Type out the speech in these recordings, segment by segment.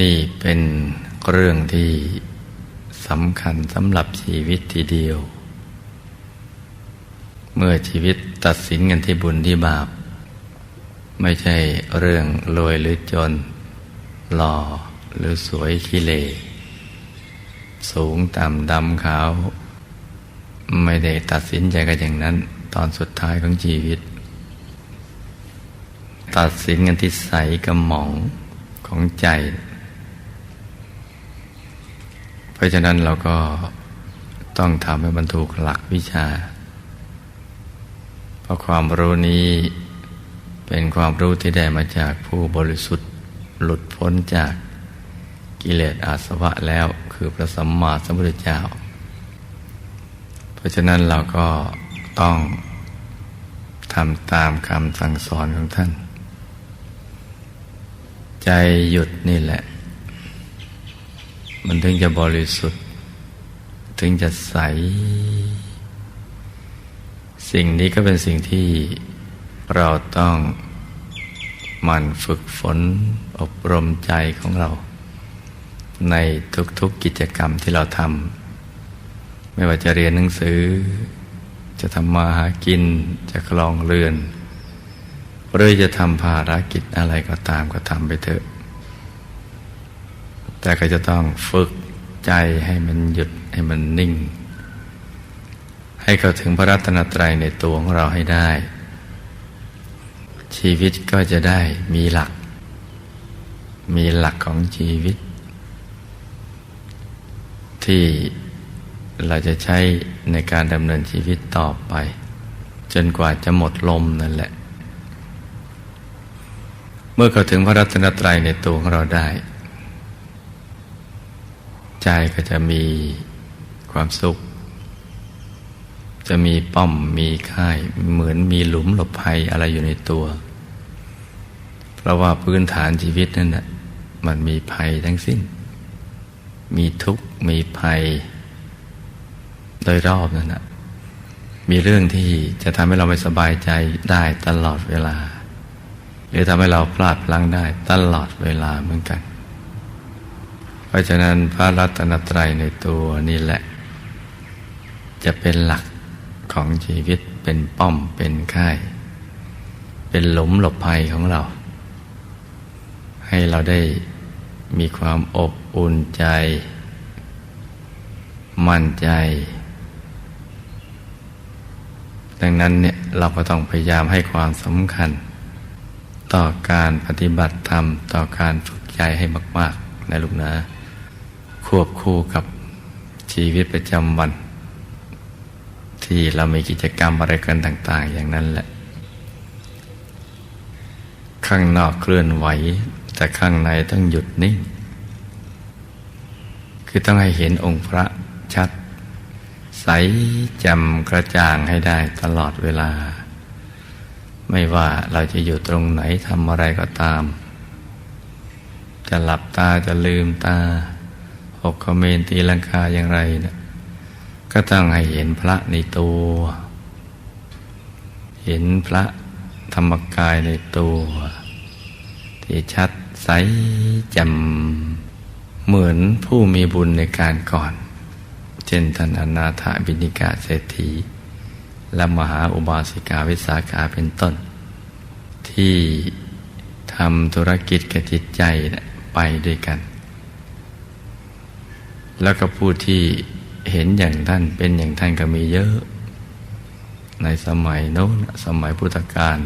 นี่เป็นเรื่องที่สำคัญสำหรับชีวิตทีเดียว เมื่อชีวิตตัดสินกันที่บุญที่บาป ไม่ใช่เรื่องรวยหรือจน หล่อหรือสวยขี้เล สูงต่ำดำขาว ไม่ได้ตัดสินใจกันอย่างนั้น ตอนสุดท้ายของชีวิต ตัดสินกันที่ใสกระหม่องของใจ เพราะฉะนั้นเราก็ต้องทำให้บรรทุกหลักวิชา เพราะความรู้นี้เป็นความรู้ที่ได้มาจากผู้บริสุทธิ์หลุดพ้นจากกิเลสอาสวะแล้วคือพระสัมมาสัมพุทธเจ้า เพราะฉะนั้นเราก็ต้องทำตามคำสั่งสอนของท่าน ใจหยุดนี่แหละ มันถึงจะบริสุทธิ์ ถึงจะใส สิ่งนี้ก็เป็นสิ่งที่เราต้องมันฝึกฝนอบรมใจของเรา ในทุกๆกิจกรรมที่เราทำไม่ว่าจะเรียนหนังสือ จะทำมาหากินจะคลองเรือน หรือจะทำภารกิจอะไรก็ตามก็ทำไปเถอะ แต่ก็จะต้องฝึกใจให้มันหยุดให้มันนิ่ง ให้เข้าถึงพระรัตนตรัยในตัวของเราให้ได้ ชีวิตก็จะได้มีหลัก มีหลักของชีวิต ที่เราจะใช้ในการดำเนินชีวิตต่อไป จนกว่าจะหมดลมนั่นแหละ เมื่อเข้าถึงพระรัตนตรัยในตัวของเราได้ ใจก็จะมีความสุข จะมีป้อมมีค่าย เหมือนมีหลุมหลบภัยอะไรอยู่ในตัว เพราะว่าพื้นฐานชีวิตนั่นแหะมันมีภัยทั้งสิ้น มีทุกข์มีภัย โดยรอบนั่นนะมีเรื่องที่จะทำให้เราไม่สบายใจได้ตลอดเวลา หรือทำให้เราพลาดพลั้งได้ตลอดเวลาเหมือนกัน เพราะฉะนั้นพระรัตนตรัยในตัวนี่แหละ จะเป็นหลักของชีวิตเป็นป้อมเป็นค่าย เป็นหลุมหลบภัยของเรา ให้เราได้มีความอบอุ่นใจ มั่นใจ ดังนั้นเนี่ยเราก็ต้องพยายามให้ความสำคัญ ต่อการปฏิบัติธรรม ต่อการฝึกใจให้มาก ๆ นะลูกนะ ควบคู่กับชีวิตประจำวัน ที่เรามีกิจกรรมอะไรกันต่าง ๆ อย่างนั้นแหละ ข้างนอกเคลื่อนไหว แต่ข้างในต้องหยุดนิ่ง คือต้องให้เห็นองค์พระชัด ใสจำกระจ่างให้ได้ตลอดเวลา ไม่ว่าเราจะอยู่ตรงไหนทำอะไรก็ตาม จะหลับตาจะลืมตา หกคเมนตีลังคาอย่างไรเนะก็ต้องให้เห็นพระในตัว เห็นพระธรรมกายในตัว ที่ชัดใสจำเหมือนผู้มีบุญในการก่อน เช่นท่านอนาถบินิกาเศรษฐี และมหาอุบาสิกาวิสาขาเป็นต้น ที่ทำธุรกิจกับจิตใจไปด้วยกัน แล้วก็ผู้ที่เห็นอย่างท่านเป็นอย่างท่านก็มีเยอะ ในสมัยโน้นสมัยพุทธกาล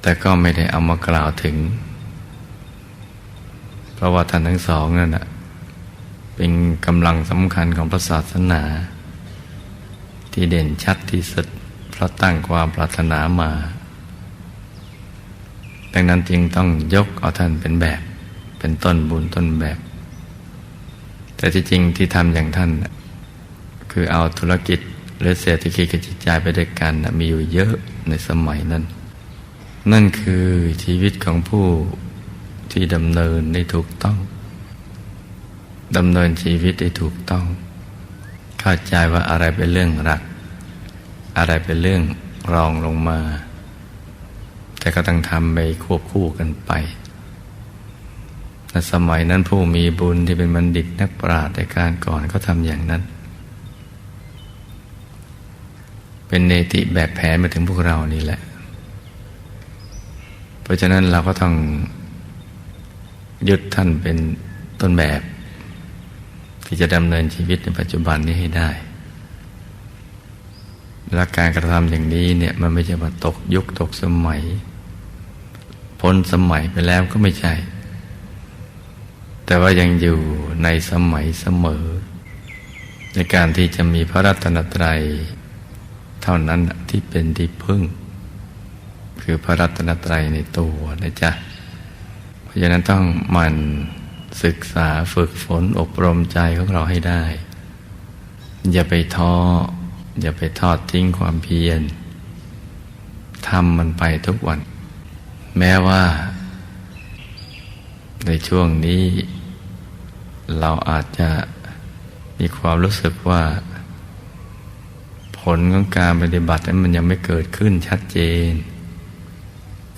แต่ก็ไม่ได้เอามากล่าวถึง เพราะว่าท่านทั้งสองนั่นเป็นกำลังสำคัญของพระศาสนา ที่เด่นชัดที่สุดเพราะตั้งความปรารถนามา ดังนั้นจึงต้องยกเอาท่านเป็นแบบ เป็นต้นบุญต้นแบบ แต่ที่จริงที่ทำอย่างท่าน คือเอาธุรกิจหรือเศรษฐกิจกับจิตใจไปด้วยกันมีอยู่เยอะในสมัยนั้น นั่นคือชีวิตของผู้ที่ดำเนินได้ถูกต้องดำเนินชีวิตได้ถูกต้อง เข้าใจว่าอะไรเป็นเรื่องรัก อะไรเป็นเรื่องรองลงมา แต่ก็ต้องทำไปควบคู่กันไป ในสมัยนั้นผู้มีบุญที่เป็นบัณฑิตนักปราชญ์ในการก่อนก็ทำอย่างนั้น เป็นเนติแบบแผนมาถึงพวกเรานี่แหละ เพราะฉะนั้นเราก็ต้องยึดท่านเป็นต้นแบบ ที่จะดำเนินชีวิตในปัจจุบันนี้ให้ได้และการกระทำอย่างนี้เนี่ยมันไม่ใช่ว่าตกยุคตกสมัย พ้นสมัยไปแล้วก็ไม่ใช่ แต่ว่ายังอยู่ในสมัยเสมอ ในการที่จะมีพระรัตนตรัย เท่านั้นที่เป็นที่พึ่ง คือพระรัตนตรัยในตัวนะจ๊ะ เพราะฉะนั้นต้องมันศึกษาฝึกฝนอบรมใจของเราให้ได้ อย่าไปท้อ อย่าไปทอดทิ้งความเพียรทำมันไปทุกวัน แม้ว่า ในช่วงนี้ เราอาจจะมีความรู้สึกว่า ผลของการปฏิบัตินั้นมันยังไม่เกิดขึ้นชัดเจน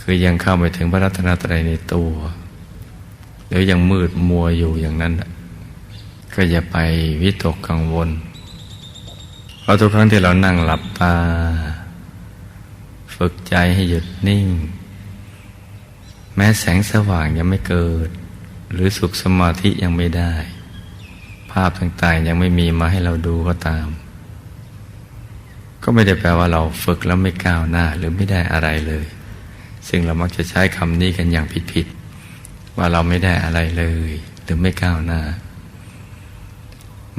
คือยังเข้าไปถึงพระรัตนตรัยในตัวหรือยังมืดมัวอยู่อย่างนั้น ก็อย่าไปวิตกกังวล เพราะทุกครั้งที่เรานั่งหลับตา ฝึกใจให้หยุดนิ่ง แม้แสงสว่างยังไม่เกิด หรือสุขสมาธิยังไม่ได้ ภาพต่างๆยังไม่มีมาให้เราดูก็ตาม ก็ไม่ได้แปลว่าเราฝึกแล้วไม่ก้าวหน้าหรือไม่ได้อะไรเลย ซึ่งเรามักจะใช้คำนี้กันอย่างผิดๆว่าเราไม่ได้อะไรเลย หรือไม่ก้าวหน้า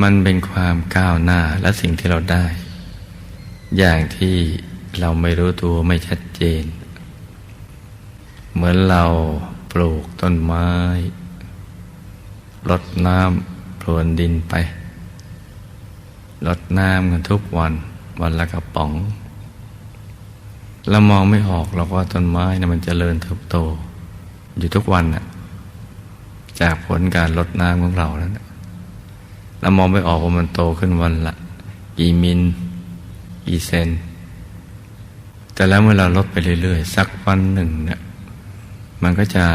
มันเป็นความก้าวหน้าและสิ่งที่เราได้ อย่างที่เราไม่รู้ตัวไม่ชัดเจน เหมือนเราปลูกต้นไม้รดน้ำพรวนดินไปรดน้ำกันทุกวัน วันละกระป๋องเรามองไม่ออกหรอกว่าต้นไม้นะมันจเจริญเติบโต อยู่ทุกวันน่ะ จากผลการลดน้ำของเราแล้วนะเรามองไม่ออกว่ามันโตขึ้นวันละ กี่มิลกี่เซน แต่แล้วเมื่อเราลดไปเรื่อยๆ สักวันหนึ่งเนี่ย มันก็จะ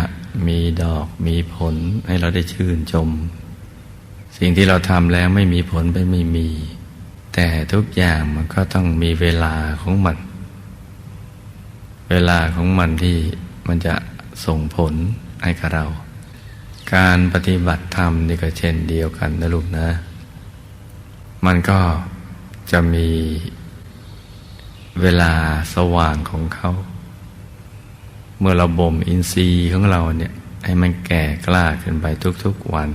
มีดอกมีผลให้เราได้ชื่นชม สิ่งที่เราทำแล้วไม่มีผลไปไม่มี แต่ทุกอย่างมันก็ต้องมีเวลาของมัน เวลาของมันที่มันจะส่งผลให้กับเรา การปฏิบัติธรรมนี่ก็เช่นเดียวกันนะลูกนะ มันก็จะมีเวลาสว่างของเขา เมื่อเราบ่มอินทรีย์ของเราเนี่ยให้มันแก่กล้าขึ้นไปทุกๆวัน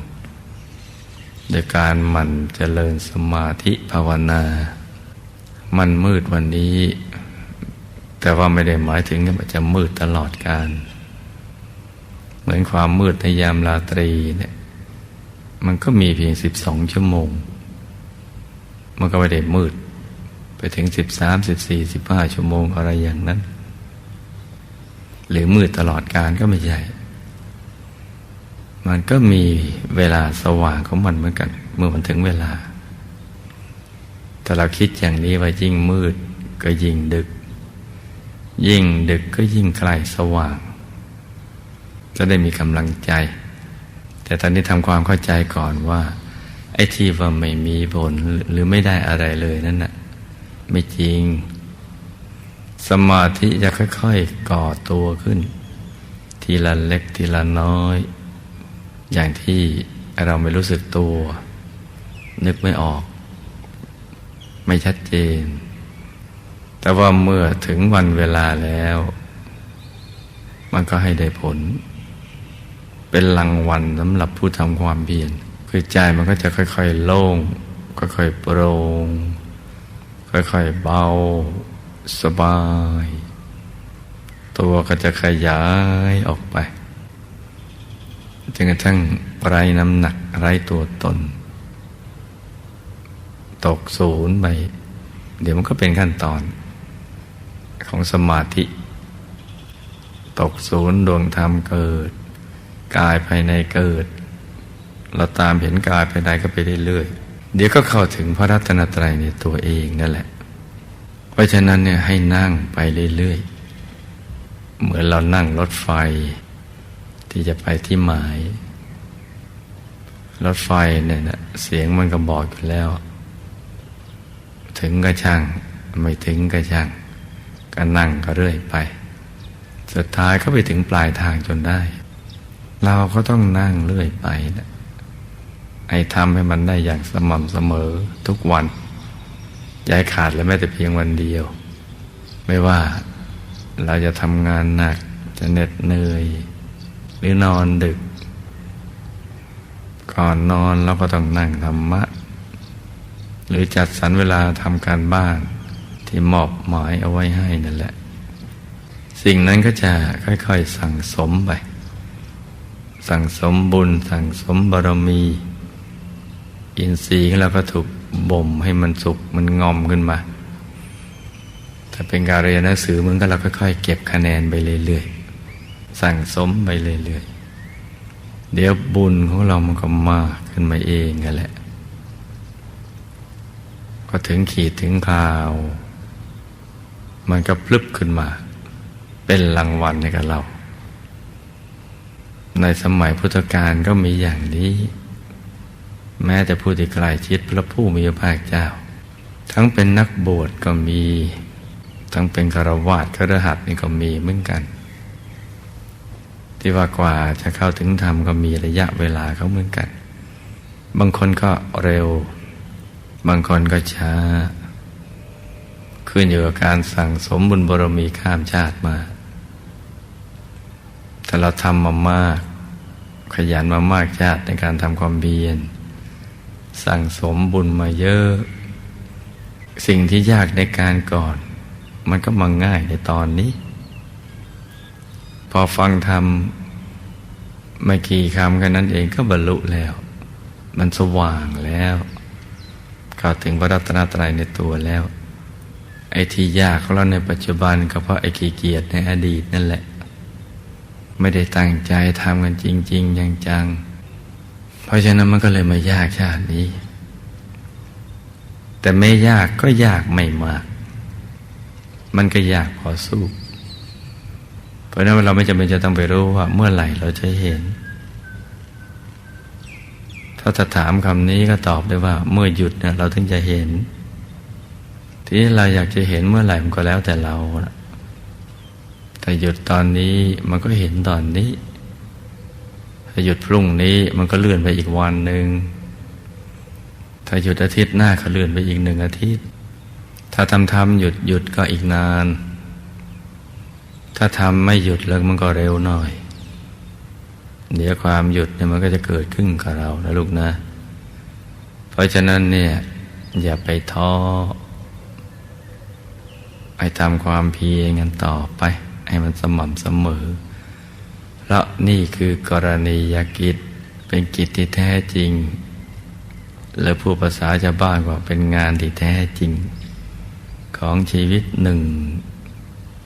โดยการหมั่นเจริญสมาธิภาวนา มันมืดวันนี้ แต่ว่าไม่ได้หมายถึงว่าจะมืดตลอดการ เหมือนความมืดในยามราตรีเนี่ยมันก็มีเพียงสิบสองชั่วโมง มันก็ไม่ได้มืด ไปถึงสิบสามสิบสี่สิบห้าชั่วโมงอะไรอย่างนั้น หรือมืดตลอดการก็ไม่ใช่ มันก็มีเวลาสว่างของมันเหมือนกัน เมื่อมันถึงเวลา แต่เราคิดอย่างนี้ว่ายิ่งมืดก็ยิ่งดึก ยิ่งดึกก็ยิ่งใกล้สว่าง จะได้มีกำลังใจ แต่ตอนนี้ทำความเข้าใจก่อนว่า ไอ้ที่ว่าไม่มีผลหรือไม่ได้อะไรเลยนั่นน่ะไม่จริง สมาธิจะค่อยๆก่อตัวขึ้น ทีละเล็กทีละน้อย อย่างที่เราไม่รู้สึกตัว นึกไม่ออก ไม่ชัดเจน แต่ว่าเมื่อถึงวันเวลาแล้ว มันก็ให้ได้ผล เป็นรางวัลสำหรับผู้ทำความเพียรคือใจมันก็จะค่อยๆโล่งค่อยๆโปร่งค่อยๆเบา สบาย ตัวก็จะขยายออกไปจนกระทั่งไร้น้ำหนักไร้ตัวตน ตกศูนย์ไป เดี๋ยวมันก็เป็นขั้นตอน ของสมาธิ ตกศูนย์ดวงธรรมเกิด กายภายในเกิด เราตามเห็นกายภายในก็ไปเรื่อยๆเดี๋ยวก็เข้าถึงพระรัตนตรัยในตัวเองนั่นแหละ เพราะฉะนั้นเนี่ยให้นั่งไปเรื่อยๆ เหมือนเรานั่งรถไฟ ที่จะไปที่หมาย รถไฟเนี่ยนะเสียงมันก็บอกอยู่แล้ว ถึงก็ช่าง ไม่ถึงก็ช่าง ก็นั่งก็เรื่อยไป สุดท้ายก็ไปถึงปลายทางจนได้ เราก็ต้องนั่งเรื่อยไปนะไอ้ทำให้มันได้อย่างสม่ำเสมอทุกวัน อย่าขาดและแม้แต่เพียงวันเดียว ไม่ว่าเราจะทำงานหนักจะเหน็ดเหนื่อย หรือนอนดึก ก่อนนอนเราก็ต้องนั่งธรรมะ หรือจัดสรรเวลาทำการบ้านที่มอบหมายเอาไว้ให้นั่นแหละ สิ่งนั้นก็จะค่อยๆสั่งสมไป สั่งสมบุญ สั่งสมบารมี อินทรีย์ของเราก็ถูก บ่มให้มันสุกมันงอมขึ้นมา ถ้าเป็นการเรียนหนังสือมันก็เราค่อยๆเก็บคะแนนไปเรื่อยๆ สั่งสมไปเรื่อยๆ เดี๋ยวบุญของเรามันก็มากขึ้นมาเองกันแหละ ก็ถึงขีดถึงคราว มันก็พลึบขึ้นมา เป็นรางวัลให้กับเรา ในสมัยพุทธกาลก็มีอย่างนี้ แม้แต่ผู้ที่ใกล้ชิดพระผู้มีพระภาคเจ้า ทั้งเป็นนักบวชก็มี ทั้งเป็นคารวาสครหัสนี่ก็มีเหมือนกัน ที่ว่ากว่าจะเข้าถึงธรรมก็มีระยะเวลาเขาเหมือนกัน บางคนก็เร็ว บางคนก็ช้า ขึ้นอยู่กับการสั่งสมบุญบารมีข้ามชาติมา แต่เราทำมามาก ขยันมามากชาติในการทำความเบียน สั่งสมบุญมาเยอะ สิ่งที่ยากในการก่อน มันก็มาง่ายในตอนนี้ พอฟังธรรมไม่กี่คำแค่นั้นเองก็บรรลุแล้ว มันสว่างแล้วเข้าถึงพระรัตนตรัยในตัวแล้ว ไอ้ที่ยากของเราในปัจจุบันก็เพราะไอ้ขี้เกียจในอดีตนั่นแหละ ไม่ได้ตั้งใจทำกันจริง ๆ อย่างจัง เพราะฉะนั้นมันก็เลยมายากชาตินี้ แต่ไม่ยากก็ยากไม่มาก มันก็ยากพอสู้ เพราะนั้นเราไม่จำเป็นจะต้องไปรู้ว่า เมื่อไหร่เราจะเห็น ถ้าจะถามคำนี้ก็ตอบได้ว่า เมื่อหยุดเนี่ยเราถึงจะเห็น ที่เราอยากจะเห็นเมื่อไหร่มันก็แล้วแต่เราแต่หยุดตอนนี้มันก็เห็นตอนนี้ ถ้าหยุดพรุ่งนี้มันก็เลื่อนไปอีกวันหนึ่ง ถ้าหยุดอาทิตย์หน้าก็เลื่อนไปอีกหนึ่งอาทิตย์ ถ้าทำทำหยุดหยุดก็อีกนาน ถ้าทำไม่หยุดแล้วมันก็เร็วหน่อย เดี๋ยวความหยุดเนี่ยมันก็จะเกิดขึ้นกับเรานะลูกนะ เพราะฉะนั้นเนี่ยอย่าไปท้อไปทำความเพียรกันต่อไป ให้มันสม่ำเสมอ เพราะนี่คือกรณียกิจเป็นกิจที่แท้จริง และผู้ภาษาชาวบ้านว่าเป็นงานที่แท้จริง ของชีวิตหนึ่ง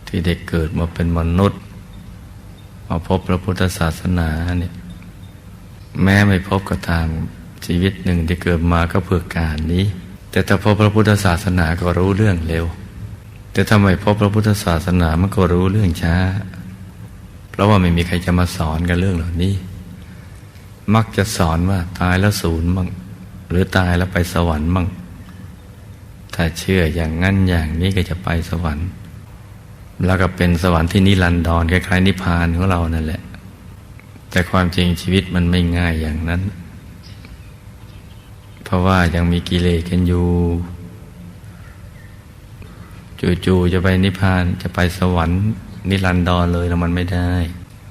ที่ได้เกิดมาเป็นมนุษย์ มาพบพระพุทธศาสนาเนี่ยแม้ไม่พบก็ตามชีวิตหนึ่งที่เกิดมาก็เพื่อการนี้ แต่ถ้าพบพระพุทธศาสนาก็รู้เรื่องเร็ว แต่ถ้าไม่พบพระพุทธศาสนามันก็รู้เรื่องช้า ราะว่าไม่มีใครจะมาสอนกันเรื่องเหล่านี้ มักจะสอนว่าตายแล้วศูนย์มั่งหรือตายแล้วไปสวรรค์มั่งถ้าเชื่ออย่างนั้นอย่างนี้ก็จะไปสวรรค์ แล้วก็เป็นสวรรค์ที่นิรันดรคล้ายๆนิพพานของเรานั่นแหละ แต่ความจริงชีวิตมันไม่ง่ายอย่างนั้น เพราะว่ายังมีกิเลสกันอยู่จู่ๆจะไปนิพพานจะไปสวรรค์ นิรันดรเลยแล้วมันไม่ได้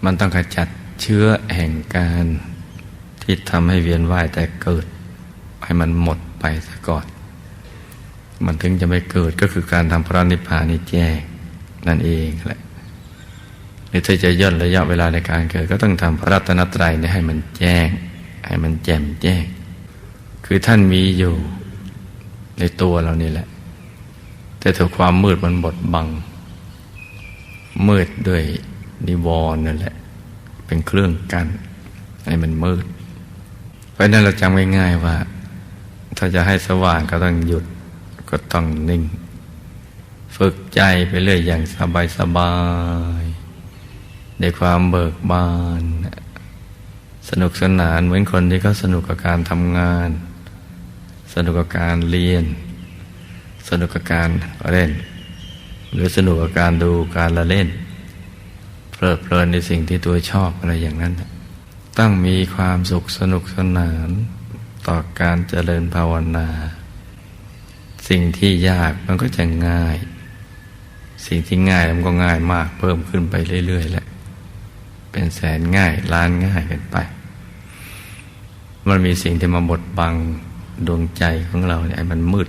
มันต้องขจัดเชื้อแห่งการ ที่ทำให้เวียนว่ายแต่เกิด ให้มันหมดไปซะก่อน มันถึงจะไม่เกิดก็คือการทำพระนิพพานนี่แจ้งนั่นเองแหละหรือถ้าจะย่นระยะเวลาในการเกิด ก็ต้องทำพระรัตนตรัยนี่ให้มันแจ้ง ให้มันแจ่มแจ้ง คือท่านมีอยู่ในตัวเรานี่แหละ แต่ถูกความมืดมันบดบัง มืดด้วยนิวรณ์นั่นแหละ เป็นเครื่องกัน้นให้มันมืด เพราะนั้นเราจำง่ายๆว่า ถ้าจะให้สว่างก็ต้องหยุดก็ต้องนิ่ง ฝึกใจไปเรื่อยอย่างสบายสบายในความเบิกบานสสนุกสนานเหมือนคนที่เขาสนุกกับการทำงาน สนุกกับการเรียน สนุกกับการเล่น หรือสนุกกับการดูการละเล่น เพลิดเพลินในสิ่งที่ตัวชอบอะไรอย่างนั้น ต้องมีความสุขสนุกสนานต่อการเจริญภาวนา สิ่งที่ยากมันก็จะง่าย สิ่งที่ง่ายมันก็ง่ายมากเพิ่มขึ้นไปเรื่อยๆแหละเป็นแสนง่ายล้านง่ายกันไป มันมีสิ่งที่มาบดบังดวงใจของเราเนี่ยมันมืด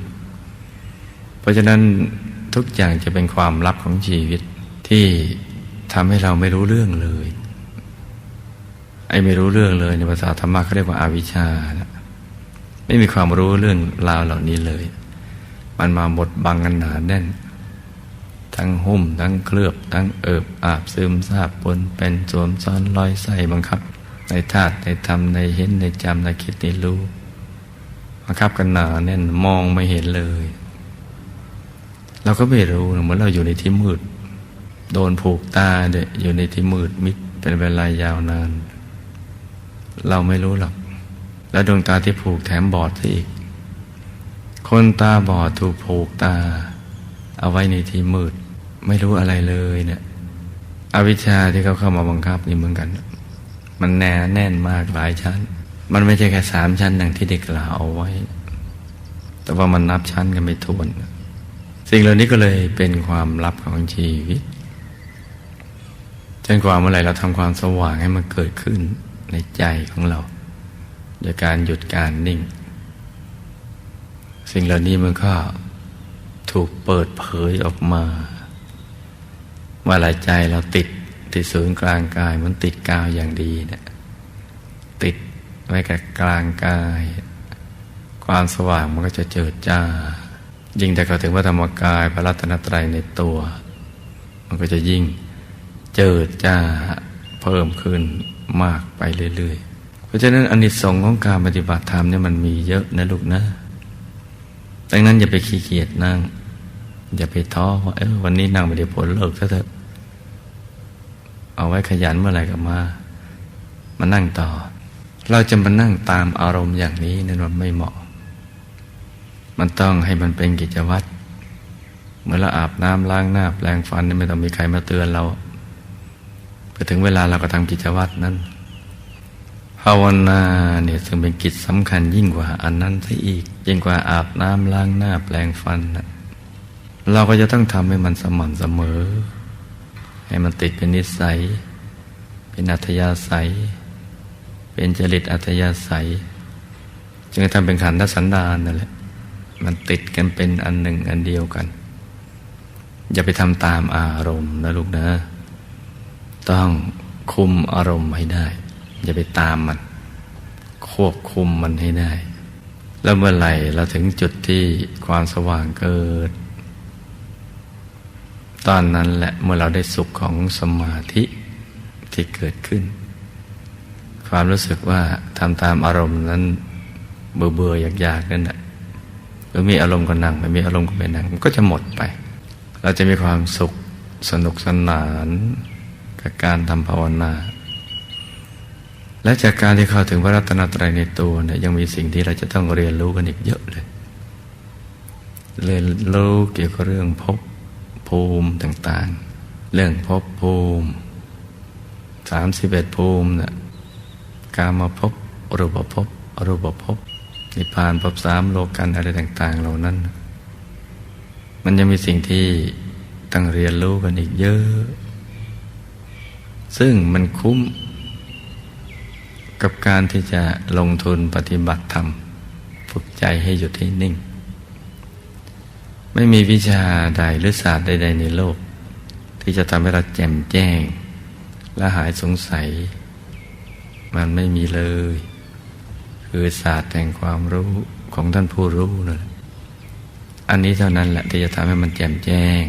เพราะฉะนั้น ทุกอย่างจะเป็นความลับของชีวิต ที่ทำให้เราไม่รู้เรื่องเลยไอ้ไม่รู้เรื่องเลยในภาษาธรรมะเขาเรียกว่าอาวิชชานะไม่มีความรู้เรื่องราวเหล่านี้เลย มันมาบดบังกันหนาแน่น ทั้งหุ้ม ทั้งเคลือบ ทั้งเอิบอาบซึมซาบปนเป็นสวมซ้อนลอยใส่บังคับ ในธาตุในธรรมในเห็นในจำในคิดในรู้บังคับกันหนาแน่นมองไม่เห็นเลย เราก็ไม่รู้เหมือนเราอยู่ในที่มืด โดนผูกตาเด็อยู่ในที่มืดมิดเป็นเวลายาวนาน เราไม่รู้หรอก แล้วดวงตาที่ผูกแถมบอดซะอีก คนตาบอดถูกผูกตา เอาไว้ในที่มืด ไม่รู้อะไรเลยเนี่ยอวิชชาที่เขาเข้ามาบังคับนี่เหมือนกัน มันแน่แน่นมากหลายชั้น มันไม่ใช่แค่สามชั้นอย่างที่เด็กกล่าวเอาไว้ แต่ว่ามันนับชั้นกันไม่ทวน สิ่งเหล่านี้ก็เลยเป็นความลับของชีวิตจนกว่าเมื่อไหร่เราทำความสว่างให้มันเกิดขึ้นในใจของเราโดยการหยุดการนิ่ง สิ่งเหล่านี้มันก็ถูกเปิดเผยออกมาว่าหลายใจเราติดที่ศูนย์กลางกายมันติดกาวอย่างดีเนะี่ยติดไว้กับกลางกาย ความสว่างมันก็จะเจิดจ้า ยิ่งแต่เขาถึงว่าธรรมกายพระรัตนตรัยในตัว มันก็จะยิ่งเจิดจ้าเพิ่มขึ้นมากไปเรื่อยๆ เพราะฉะนั้นอนิสงส์ของการปฏิบัติธรรมเนี่ยมันมีเยอะนะลูกนะ ดังนั้นอย่าไปขี้เกียจนั่ง อย่าไปท้อว่าเออวันนี้นั่งไม่ได้ผลเลิกซะเถอะ เอาไว้ขยันเมื่อไหร่ก็มา มานั่งต่อ เราจะมานั่งตามอารมณ์อย่างนี้นั่นมันไม่เหมาะ มันต้องให้มันเป็นกิจวัตรเมื่อเราอาบน้ำล้างหน้าแปรงฟันไม่ต้องมีใครมาเตือนเราพอถึงเวลาเราก็ทำกิจวัตรนั้น ภาวนาเนี่ยซึ่งเป็นกิจสำคัญยิ่งกว่าอันนั้นซะอีก ยิ่งกว่าอาบน้ำล้างหน้าแปรงฟันนะเราก็จะต้องทำให้มันสม่ำเสมอ ให้มันติดเป็นนิสัย เป็นอัธยาศัย เป็นจริตอัธยาศัย จึงจะทำเป็นขันธสันดานนั่นแหละ มันติดกันเป็นอันหนึ่งอันเดียวกัน อย่าไปทำตามอารมณ์นะลูกนะ ต้องคุมอารมณ์ให้ได้ อย่าไปตามมัน ควบคุมมันให้ได้ แล้วเมื่อไหร่เราถึงจุดที่ความสว่างเกิด ตอนนั้นแหละเมื่อเราได้สุขของสมาธิที่เกิดขึ้น ความรู้สึกว่าทำตามอารมณ์นั้นเบื่อเบื่ออยากๆนั่นแหละ หรือมีอารมณ์ก็นั่งไม่มีอารมณ์ก็ไปนั่งมันก็จะหมดไป เราจะมีความสุขสนุกสนานกับการทำภาวนา และจากการที่เข้าถึงพระรัตนตรัยในตัวเนี่ยยังมีสิ่งที่เราจะต้องเรียนรู้กันอีกเยอะเลย เรียนรู้เกี่ยวกับเรื่องพบภูมิต่างๆ เรื่องภพภูมิสามสิบเอ็ดภูมินะ่ะการมาพบรูปภพอรูปภพ นิพพานภพสามโลกันอะไรต่าง ๆ เหล่านั้น มันยังมีสิ่งที่ต้องเรียนรู้กันอีกเยอะ ซึ่งมันคุ้มกับการที่จะลงทุนปฏิบัติธรรมฝึกใจให้หยุดให้นิ่ง ไม่มีวิชาใดหรือศาสตร์ใด ๆ ในโลก ที่จะทำให้เราแจ่มแจ้ง และหายสงสัย มันไม่มีเลย คือศาสตร์แห่งความรู้ของท่านผู้รู้นั่นแหละอันนี้เท่านั้นแหละที่จะทำให้มันแจ่มแจ้ง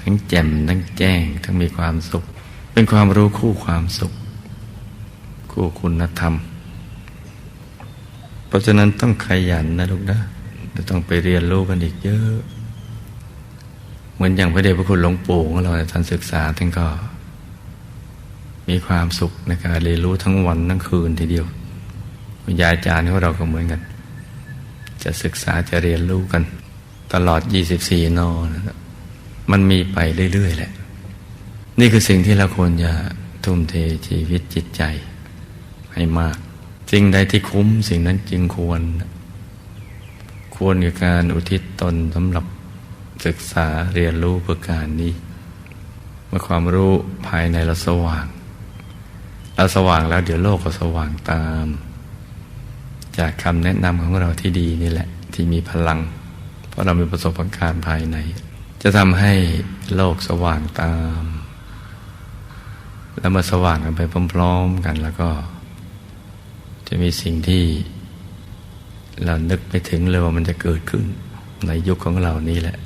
ทั้งแจ่มทั้งแจ้ง ทั้งมีความสุข เป็นความรู้คู่ความสุข คู่คุณธรรม เพราะฉะนั้นต้องขยันนะลูกนะจะต้องไปเรียนรู้กันอีกเยอะ เหมือนอย่างพระเดชพระคุณหลวงปู่ของเราท่านศึกษาท่านก็ มีความสุขในการเรียนรู้ทั้งวันทั้งคืนทีเดียว วิญญาจารย์ของเราก็เหมือนกัน จะศึกษาจะเรียนรู้กัน ตลอด 24 นอนะมันมีไปเรื่อย ๆ แหละ นี่คือสิ่งที่เราควรจะทุ่มเทชีวิตจิตใจ ให้มาก สิ่งใดที่คุ้มสิ่งนั้นจึงควร ควรกับการอุทิศตนสำหรับศึกษาเรียนรู้เพื่อการนี้ เมื่อความรู้ภายในเราสว่าง เราสว่างแล้วเดี๋ยวโลกก็สว่างตาม จากคำแนะนำของเราที่ดีนี่แหละ ที่มีพลัง เพราะเรามีประสบการณ์ภายใน จะทำให้โลกสว่างตาม แล้วมาสว่างกันไปพร้อมๆกันแล้วก็ จะมีสิ่งที่ เรานึกไปถึงเลยว่ามันจะเกิดขึ้นในยุคของเรานี่แหละ